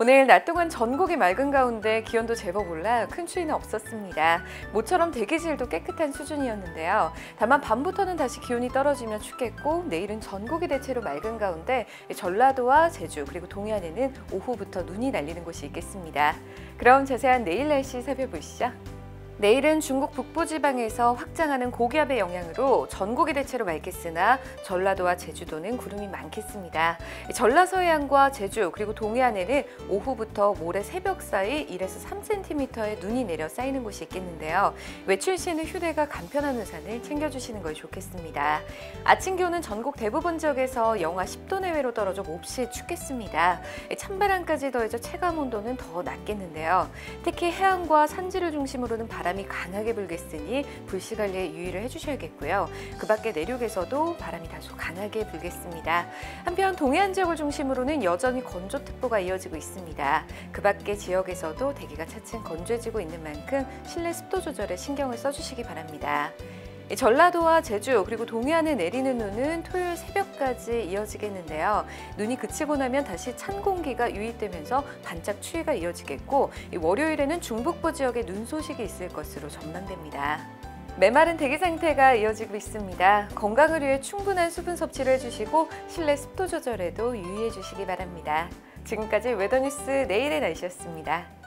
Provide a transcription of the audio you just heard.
오늘 낮 동안 전국이 맑은 가운데 기온도 제법 올라 큰 추위는 없었습니다. 모처럼 대기질도 깨끗한 수준이었는데요. 다만 밤부터는 다시 기온이 떨어지며 춥겠고 내일은 전국이 대체로 맑은 가운데 전라도와 제주 그리고 동해안에는 오후부터 눈이 날리는 곳이 있겠습니다. 그럼 자세한 내일 날씨 살펴보시죠. 내일은 중국 북부지방에서 확장하는 고기압의 영향으로 전국이 대체로 맑겠으나 전라도와 제주도는 구름이 많겠습니다. 전라서해안과 제주 그리고 동해안에는 오후부터 모레 새벽 사이 1에서 3cm의 눈이 내려 쌓이는 곳이 있겠는데요. 외출 시에는 휴대가 간편한 우산을 챙겨주시는 것이 좋겠습니다. 아침 기온은 전국 대부분 지역에서 영하 10도 내외로 떨어져 몹시 춥겠습니다. 찬바람까지 더해져 체감 온도는 더 낮겠는데요. 특히 해안과 산지를 중심으로는 바람 바람이 강하게 불겠으니 불씨 관리에 유의를 해주셔야겠고요. 그 밖에 내륙에서도 바람이 다소 강하게 불겠습니다. 한편 동해안 지역을 중심으로는 여전히 건조특보가 이어지고 있습니다. 그 밖에 지역에서도 대기가 차츰 건조해지고 있는 만큼 실내 습도 조절에 신경을 써주시기 바랍니다. 전라도와 제주 그리고 동해안에 내리는 눈은 토요일 새벽까지 이어지겠는데요. 눈이 그치고 나면 다시 찬 공기가 유입되면서 반짝 추위가 이어지겠고 월요일에는 중북부 지역에 눈 소식이 있을 것으로 전망됩니다. 메마른 대기 상태가 이어지고 있습니다. 건강을 위해 충분한 수분 섭취를 해주시고 실내 습도 조절에도 유의해 주시기 바랍니다. 지금까지 웨더뉴스 내일의 날씨였습니다.